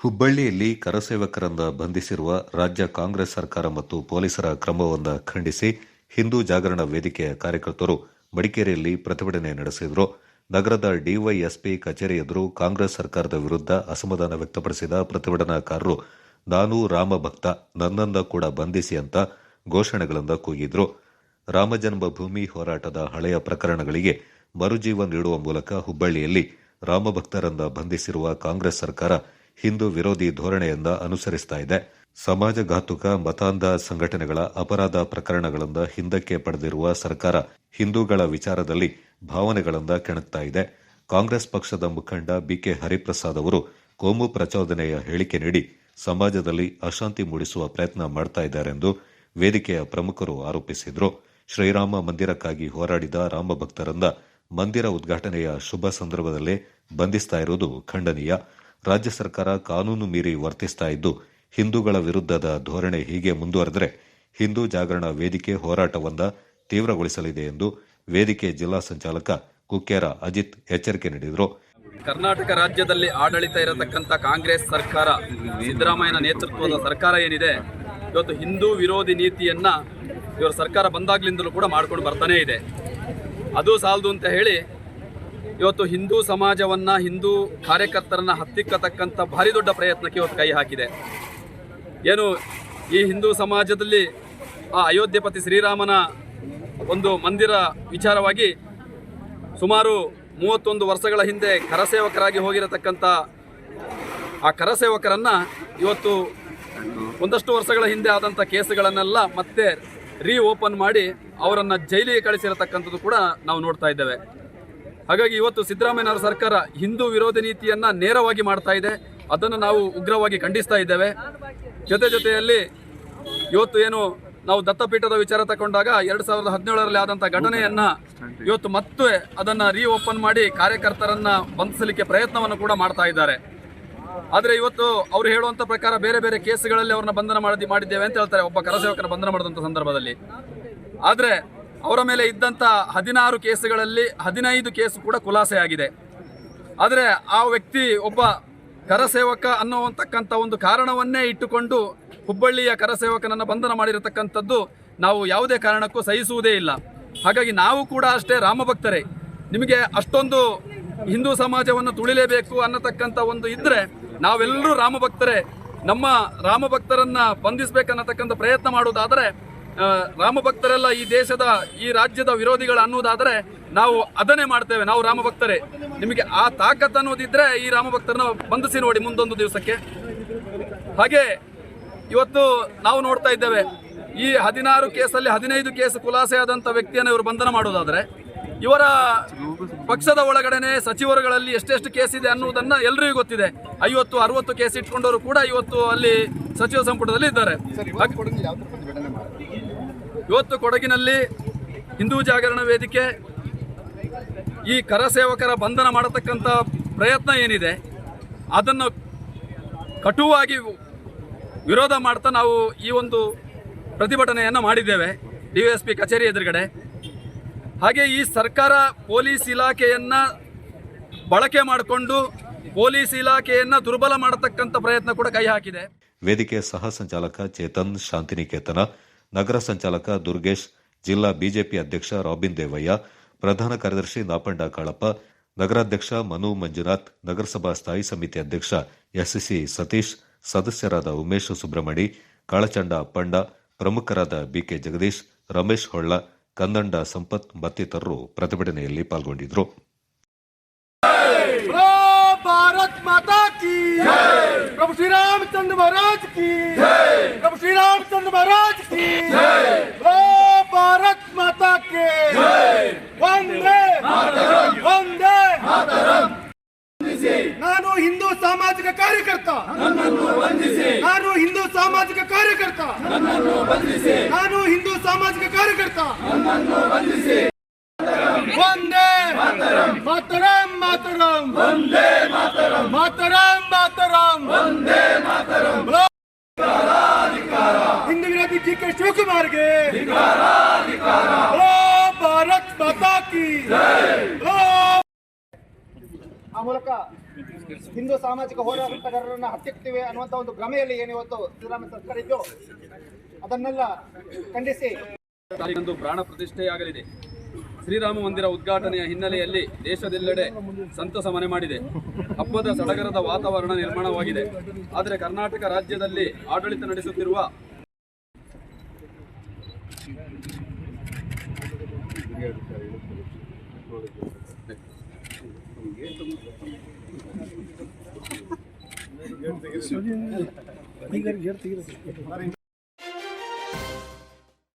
ಹುಬ್ಬಳ್ಳಿಯಲ್ಲಿ ಕರಸೇವಕರನ್ನ ಬಂಧಿಸಿರುವ ರಾಜ್ಯ ಕಾಂಗ್ರೆಸ್ ಸರ್ಕಾರ ಮತ್ತು ಪೊಲೀಸರ ಕ್ರಮವನ್ನು ಖಂಡಿಸಿ ಹಿಂದೂ ಜಾಗರಣ ವೇದಿಕೆಯ ಕಾರ್ಯಕರ್ತರು ಮಡಿಕೇರಿಯಲ್ಲಿ ಪ್ರತಿಭಟನೆ ನಡೆಸಿದರು. ನಗರದ ಡಿವೈಎಸ್ಪಿ ಕಚೇರಿ ಎದುರು ಕಾಂಗ್ರೆಸ್ ಸರ್ಕಾರದ ವಿರುದ್ಧ ಅಸಮಾಧಾನ ವ್ಯಕ್ತಪಡಿಸಿದ ಪ್ರತಿಭಟನಾಕಾರರು, ನಾನು ರಾಮ ಭಕ್ತ, ನನ್ನನ್ನ ಕೂಡ ಬಂಧಿಸಿ ಅಂತ ಘೋಷಣೆಗಳಿಂದ ಕೂಗಿದ್ರು. ರಾಮಜನ್ಮಭೂಮಿ ಹೋರಾಟದ ಹಳೆಯ ಪ್ರಕರಣಗಳಿಗೆ ಮರುಜೀವ ನೀಡುವ ಮೂಲಕ ಹುಬ್ಬಳ್ಳಿಯಲ್ಲಿ ರಾಮಭಕ್ತರನ್ನ ಬಂಧಿಸಿರುವ ಕಾಂಗ್ರೆಸ್ ಸರ್ಕಾರ ಹಿಂದೂ ವಿರೋಧಿ ಧೋರಣೆಯನ್ನ ಅನುಸರಿಸ್ತಾ ಇದೆ. ಸಮಾಜಘಾತುಕ ಮತಾಂಧ ಸಂಘಟನೆಗಳ ಅಪರಾಧ ಪ್ರಕರಣಗಳಿಂದ ಹಿಂದಕ್ಕೆ ಪಡೆದಿರುವ ಸರ್ಕಾರ ಹಿಂದೂಗಳ ವಿಚಾರದಲ್ಲಿ ಭಾವನೆಗಳಿಂದ ಕೆಣಕ್ತಾ ಇದೆ. ಕಾಂಗ್ರೆಸ್ ಪಕ್ಷದ ಮುಖಂಡ ಬಿಕೆ ಹರಿಪ್ರಸಾದ್ ಅವರು ಕೋಮು ಪ್ರಚೋದನೆಯ ಹೇಳಿಕೆ ನೀಡಿ ಸಮಾಜದಲ್ಲಿ ಅಶಾಂತಿ ಮೂಡಿಸುವ ಪ್ರಯತ್ನ ಮಾಡ್ತಾ ಇದ್ದಾರೆಂದು ವೇದಿಕೆಯ ಪ್ರಮುಖರು ಆರೋಪಿಸಿದರು. ಶ್ರೀರಾಮ ಮಂದಿರಕ್ಕಾಗಿ ಹೋರಾಡಿದ ರಾಮಭಕ್ತರನ್ನ ಮಂದಿರ ಉದ್ಘಾಟನೆಯ ಶುಭ ಸಂದರ್ಭದಲ್ಲೇ ಬಂಧಿಸ್ತಾ ಇರುವುದು ಖಂಡನೀಯ. ರಾಜ್ಯ ಸರ್ಕಾರ ಕಾನೂನು ಮೀರಿ ವರ್ತಿಸ್ತಾ ಇದ್ದು, ಹಿಂದೂಗಳ ವಿರುದ್ಧದ ಧೋರಣೆ ಹೀಗೆ ಮುಂದುವರೆದರೆ ಹಿಂದೂ ಜಾಗರಣ ವೇದಿಕೆ ಹೋರಾಟವನ್ನ ತೀವ್ರಗೊಳಿಸಲಿದೆ ಎಂದು ವೇದಿಕೆ ಜಿಲ್ಲಾ ಸಂಚಾಲಕ ಕುಕ್ಕೇರ ಅಜಿತ್ ಎಚ್ಚರಿಕೆ ನೀಡಿದರು. ಕರ್ನಾಟಕ ರಾಜ್ಯದಲ್ಲಿ ಆಡಳಿತ ಇರತಕ್ಕಂಥ ಕಾಂಗ್ರೆಸ್ ಸರ್ಕಾರ, ಸಿದ್ದರಾಮಯ್ಯನ ನೇತೃತ್ವದ ಸರ್ಕಾರ ಏನಿದೆ, ಇವತ್ತು ಹಿಂದೂ ವಿರೋಧಿ ನೀತಿಯನ್ನ ಇವರ ಸರ್ಕಾರ ಬಂದಾಗ್ಲಿಂದಲೂ ಕೂಡ ಮಾಡ್ಕೊಂಡು ಬರ್ತಾನೇ ಇದೆ. ಅದು ಸಾಲದು ಅಂತ ಹೇಳಿ ಇವತ್ತು ಹಿಂದೂ ಸಮಾಜವನ್ನ, ಹಿಂದೂ ಕಾರ್ಯಕರ್ತರನ್ನ ಹತ್ತಿಕ್ಕತಕ್ಕಂಥ ಭಾರಿ ದೊಡ್ಡ ಪ್ರಯತ್ನಕ್ಕೆ ಇವತ್ತು ಕೈ ಹಾಕಿದೆ. ಏನು, ಈ ಹಿಂದೂ ಸಮಾಜದಲ್ಲಿ ಆ ಅಯೋಧ್ಯಪತಿ ಶ್ರೀರಾಮನ ಒಂದು ಮಂದಿರ ವಿಚಾರವಾಗಿ ಸುಮಾರು ಮೂವತ್ತೊಂದು ವರ್ಷಗಳ ಹಿಂದೆ ಕರಸೇವಕರಾಗಿ ಹೋಗಿರತಕ್ಕಂಥ ಆ ಕರಸೇವಕರನ್ನ ಇವತ್ತು ಒಂದಷ್ಟು ವರ್ಷಗಳ ಹಿಂದೆ ಆದಂಥ ಕೇಸುಗಳನ್ನೆಲ್ಲ ಮತ್ತೆ ರೀ ಓಪನ್ ಮಾಡಿ ಅವರನ್ನು ಜೈಲಿಗೆ ಕಳಿಸಿರತಕ್ಕಂಥದ್ದು ಕೂಡ ನಾವು ನೋಡ್ತಾ ಇದ್ದೇವೆ. ಹಾಗಾಗಿ ಇವತ್ತು ಸಿದ್ದರಾಮಯ್ಯನವರ ಸರ್ಕಾರ ಹಿಂದೂ ವಿರೋಧಿ ನೀತಿಯನ್ನ ನೇರವಾಗಿ ಮಾಡ್ತಾ ಇದೆ. ಅದನ್ನು ನಾವು ಉಗ್ರವಾಗಿ ಖಂಡಿಸ್ತಾ ಇದ್ದೇವೆ. ಜೊತೆ ಜೊತೆಯಲ್ಲಿ ಇವತ್ತು ಏನು ನಾವು ದತ್ತಪೀಠದ ವಿಚಾರ ತಗೊಂಡಾಗ ಎರಡ್ ಸಾವಿರದ ಹದಿನೇಳರಲ್ಲಿ ಆದಂಥ ಘಟನೆಯನ್ನ ಇವತ್ತು ಮತ್ತೆ ಅದನ್ನ ರೀ ಓಪನ್ ಮಾಡಿ ಕಾರ್ಯಕರ್ತರನ್ನ ಬಂಧಿಸಲಿಕ್ಕೆ ಪ್ರಯತ್ನವನ್ನು ಕೂಡ ಮಾಡ್ತಾ ಇದ್ದಾರೆ. ಆದ್ರೆ ಇವತ್ತು ಅವ್ರು ಹೇಳುವಂತ ಪ್ರಕಾರ ಬೇರೆ ಬೇರೆ ಕೇಸುಗಳಲ್ಲಿ ಅವ್ರನ್ನ ಬಂಧನ ಮಾಡಿ ಮಾಡಿದ್ದೇವೆ ಅಂತ ಹೇಳ್ತಾರೆ. ಒಬ್ಬ ಕರಸೇವಕನ ಬಂಧನ ಮಾಡಿದಂತ ಸಂದರ್ಭದಲ್ಲಿ. ಆದ್ರೆ ಅವರ ಮೇಲೆ ಇದ್ದಂಥ ಹದಿನಾರು ಕೇಸುಗಳಲ್ಲಿ ಹದಿನೈದು ಕೇಸು ಕೂಡ ಖುಲಾಸೆ ಆಗಿದೆ ಆದರೆ ಆ ವ್ಯಕ್ತಿ ಒಬ್ಬ ಕರಸೇವಕ ಅನ್ನುವಂತಕ್ಕಂಥ ಒಂದು ಕಾರಣವನ್ನೇ ಇಟ್ಟುಕೊಂಡು ಹುಬ್ಬಳ್ಳಿಯ ಕರಸೇವಕನನ್ನು ಬಂಧನ ಮಾಡಿರತಕ್ಕಂಥದ್ದು ನಾವು ಯಾವುದೇ ಕಾರಣಕ್ಕೂ ಸಹಿಸುವುದೇ ಇಲ್ಲ. ಹಾಗಾಗಿ ನಾವು ಕೂಡ ಅಷ್ಟೇ ರಾಮಭಕ್ತರೇ, ನಿಮಗೆ ಅಷ್ಟೊಂದು ಹಿಂದೂ ಸಮಾಜವನ್ನು ತುಳಿಲೇಬೇಕು ಅನ್ನತಕ್ಕಂಥ ಒಂದು ಇದ್ದರೆ ನಾವೆಲ್ಲರೂ ರಾಮಭಕ್ತರೇ, ನಮ್ಮ ರಾಮಭಕ್ತರನ್ನ ಬಂಧಿಸಬೇಕನ್ನತಕ್ಕಂಥ ಪ್ರಯತ್ನ ಮಾಡುವುದಾದರೆ ರಾಮಭಕ್ತರೆಲ್ಲ ಈ ದೇಶದ ಈ ರಾಜ್ಯದ ವಿರೋಧಿಗಳು ಅನ್ನುವುದಾದರೆ ನಾವು ಅದನ್ನೇ ಮಾಡ್ತೇವೆ ನಾವು ರಾಮಭಕ್ತರೇ. ನಿಮಗೆ ಆ ತಾಕತ್ ಅನ್ನೋದಿದ್ರೆ ಈ ರಾಮಭಕ್ತರನ್ನ ಬಂಧಿಸಿ ನೋಡಿ ಮುಂದೊಂದು ದಿವಸಕ್ಕೆ. ಹಾಗೆ ಇವತ್ತು ನಾವು ನೋಡ್ತಾ ಇದ್ದೇವೆ ಈ ಹದಿನಾರು ಕೇಸಲ್ಲಿ ಹದಿನೈದು ಕೇಸ್ ಖುಲಾಸೆ ಆದಂಥ ವ್ಯಕ್ತಿಯನ್ನು ಇವರು ಬಂಧನ ಮಾಡೋದಾದರೆ ಇವರ ಪಕ್ಷದ ಒಳಗಡೆನೆ ಸಚಿವರುಗಳಲ್ಲಿ ಎಷ್ಟೆಷ್ಟು ಕೇಸ್ ಇದೆ ಅನ್ನುವುದನ್ನ ಎಲ್ರಿಗೂ ಗೊತ್ತಿದೆ. ಐವತ್ತು ಅರವತ್ತು ಕೇಸ್ ಇಟ್ಕೊಂಡವರು ಕೂಡ ಇವತ್ತು ಅಲ್ಲಿ ಸಚಿವ ಸಂಪುಟದಲ್ಲಿ ಇದ್ದಾರೆ. ಇವತ್ತು ಕೊಡಗಿನಲ್ಲಿ ಹಿಂದೂ ಜಾಗರಣ ವೇದಿಕೆ, ಈ ಕರಸೇವಕರ ಬಂಧನ ಮಾಡತಕ್ಕಂಥ ಪ್ರಯತ್ನ ಏನಿದೆ, ಅದನ್ನು ಕಟುವಾಗಿ ವಿರೋಧ ಮಾಡ್ತಾ ನಾವು ಈ ಒಂದು ಪ್ರತಿಭಟನೆಯನ್ನು ಮಾಡಿದ್ದೇವೆ ಡಿ ಎಸ್ ಪಿ ಕಚೇರಿ ಎದುರುಗಡೆ. ಹಾಗೆ ಈ ಸರ್ಕಾರ ಪೊಲೀಸ್ ಇಲಾಖೆಯನ್ನು ಬಳಕೆ ಮಾಡಿಕೊಂಡು ಪೊಲೀಸ್ ಇಲಾಖೆಯನ್ನು ದುರ್ಬಲ ಮಾಡತಕ್ಕಂಥ ಪ್ರಯತ್ನ ಕೂಡ ಕೈ ಹಾಕಿದೆ. ವೇದಿಕೆ ಸಹ ಸಂಚಾಲಕ ಚೇತನ್ ಶಾಂತಿನಿಕೇತನ ನಗರ ಸಂಚಾಲಕ ದುರ್ಗೇಶ್, ಜಿಲ್ಲಾ ಬಿಜೆಪಿ ಅಧ್ಯಕ್ಷ ರಾಬಿನ್ ದೇವಯ್ಯ, ಪ್ರಧಾನ ಕಾರ್ಯದರ್ಶಿ ನಾಪಂಡ ಕಾಳಪ್ಪ, ನಗರಾಧ್ಯಕ್ಷ ಮನು ಮಂಜುನಾಥ್, ನಗರಸಭಾ ಸ್ಥಾಯಿ ಸಮಿತಿ ಅಧ್ಯಕ್ಷ ಎಸ್ಸಿಸಿ ಸತೀಶ್, ಸದಸ್ಯರಾದ ಉಮೇಶ್ ಸುಬ್ರಹ್ಮಣಿ, ಕಾಳಚಂಡ ಪಂಡ, ಪ್ರಮುಖರಾದ ಬಿಕೆ ಜಗದೀಶ್, ರಮೇಶ್ ಹೊಳ್ಳ ಕಂದಂಡ ಸಂಪತ್ ಮತ್ತಿತರರು ಪ್ರತಿಭಟನೆಯಲ್ಲಿ ಪಾಲ್ಗೊಂಡಿದ್ದರು. ಪ್ರಭು ಶ್ರೀರಾಮಚಂದ್ರ ಮಹಾರಾಜ್ ಕಿ रामचंद्र महाराज की प्रभु श्री रामचंद्र महाराज की बोलो भारत माता के वंदे वंदे ನಾನು ಹಿಂದೂ ಸಾಮಾಜಿಕ ಕಾರ್ಯಕರ್ತ ನಾನು ಹಿಂದೂ ಸಾಮಾಜಿಕ ಕಾರ್ಯಕರ್ತ ನಾನು ಹಿಂದೂ ಸಾಮಾಜಿಕ ಕಾರ್ಯಕರ್ತ ವಂದೇ ಮಾತರಂ ಮಾತರಂ ವಂದೇ ಮಾತರಂ ಮಾತರಂ ಮಾತರಂ ವಂದೇ ಮಾತರಂ ಆ ಮೂಲಕ ಹಿಂದೂ ಸಾಮಾಜಿಕ ಹೋರಾಟಗಾರರನ್ನ ಹತ್ತಿಕ್ತಿವೆ ಅನ್ನುವಂತ ಒಂದು ಭ್ರಮೆಯಲ್ಲಿ ಏನಿವತ್ತು ಸಿದ್ದರಾಮಯ್ಯ ಸರ್ಕಾರ ಇದ್ದು ಅದನ್ನೆಲ್ಲ ಖಂಡಿಸಿ. ತಾರೀಖಂದು ಪ್ರಾಣ ಪ್ರತಿಷ್ಠೆಯಾಗಲಿದೆ. ಶ್ರೀರಾಮ ಮಂದಿರ ಉದ್ಘಾಟನೆಯ ಹಿನ್ನೆಲೆಯಲ್ಲಿ ದೇಶದೆಲ್ಲೆಡೆ ಸಂತಸ ಮನೆ ಮಾಡಿದೆ. ಹಬ್ಬದ ಸಡಗರದ ವಾತಾವರಣ ನಿರ್ಮಾಣವಾಗಿದೆ. ಆದರೆ ಕರ್ನಾಟಕ ರಾಜ್ಯದಲ್ಲಿ ಆಡಳಿತ ನಡೆಸುತ್ತಿರುವ ಗೇಟ್ ತೆಗಿರಿ ಗೇಟ್ ತೆಗಿರಿ.